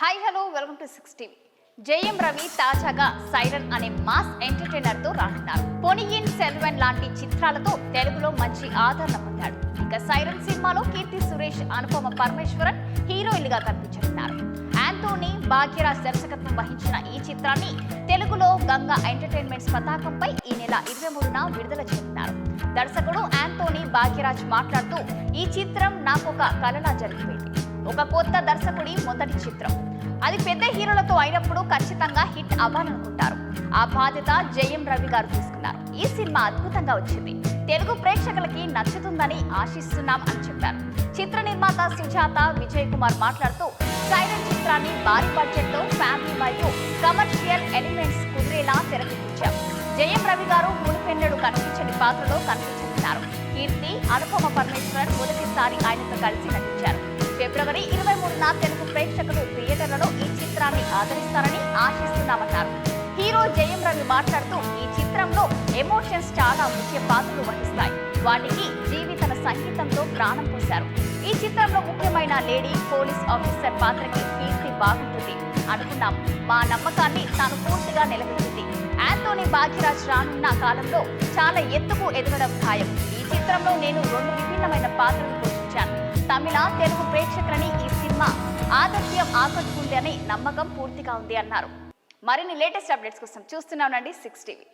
Hi hello welcome to six TV J M తాజాగా siren అనే mass ఎంటర్టైనర్తో రానున్నారు. పొనియన్ సెల్వెన్ లాంటి చిత్రాలతో తెలుగులో మంచి ఆదరణ పొందాడు. ఇక సైరన్ సినిమాలో కీర్తి సురేష్ అనుపమ పరమేశ్వరన్ హీరోయిన్లుగా కనిపించనున్నారు. ఆంటోనీ భాగ్యరాజ్ దర్శకత్వం వహించిన ఈ చిత్రాన్ని తెలుగులో గంగా ఎంటర్టైన్మెంట్స్ పతాకంపై ఈ నెల ఇరవై మూడున విడుదల చేస్తున్నారు దర్శకుడు ఆంటోనీ భాగ్యరాజ్ మాట్లాడుతూ ఈ చిత్రం నాకొక కలలా జరిగిపోయింది. ఒక కొత్త దర్శకుడి మొదటి చిత్రం. అది పెద్ద హీరోలతో అయినప్పుడు ఖచ్చితంగా హిట్ అవ్వాలనుకుంటారు. ఆ బాధ్యత జయం రవి గారు తీసుకున్నారు. ఈ సినిమా అద్భుతంగా వచ్చింది. తెలుగు ప్రేక్షకులకి నచ్చుతుందని ఆశిస్తున్నాం అని చెప్పారు. చిత్ర నిర్మాత సుజాత విజయ్ కుమార్ మాట్లాడుతూ సైలెంట్ చిత్రాన్ని భారీ బడ్జెట్ ఫ్యామిలీ మరియు కమర్షియల్ ఎలిమెంట్స్ కుదిరేలా తెరకెక్కించాం. జయం రవి గారు మునిపెన్నడు కనిపించని పాత్రలో కనిపించనున్నారు. కీర్తి అనుపమ పరమేశ్వర్ మొదటిసారి ఆయనతో కలిసి నటించారు. ఫిబ్రవరి ఇరవై మూడున తెలుగు ప్రేక్షకులు థియేటర్లలో ఈ చిత్రాన్ని ఆదరిస్తారని ఆశిస్తున్నామన్నారు. హీరో జయం రవి మాట్లాడుతూ ఈ చిత్రంలో ఎమోషన్స్ చాలా ముఖ్య పాత్రలు వహిస్తాయి. వాటికి జీవి తన సంగీతంతో ప్రాణం పోశారు. ఈ చిత్రంలో ముఖ్యమైన లేడీ పోలీస్ ఆఫీసర్ పాత్రకి కీర్తి బాగుంటుంది. అనుకున్నాం. మా నమ్మకాన్ని తాను పూర్తిగా నిలబెట్టింది. యాంటోనీ భాగ్యరాజ్ రానున్న కాలంలో చాలా ఎత్తుకు ఎదగడం ఖాయం. ఈ చిత్రంలో నేను రెండు విభిన్నమైన పాత్రలు తమిళ తెలుగు ప్రేక్షకులని ఈ సినిమా ఆదర్శం ఆకట్టుకుంది అని నమ్మకం పూర్తిగా ఉంది అన్నారు. మరిన్ని లేటెస్ట్ అప్డేట్స్ కోసం చూస్తున్నానండి సిక్స్ టీవీ.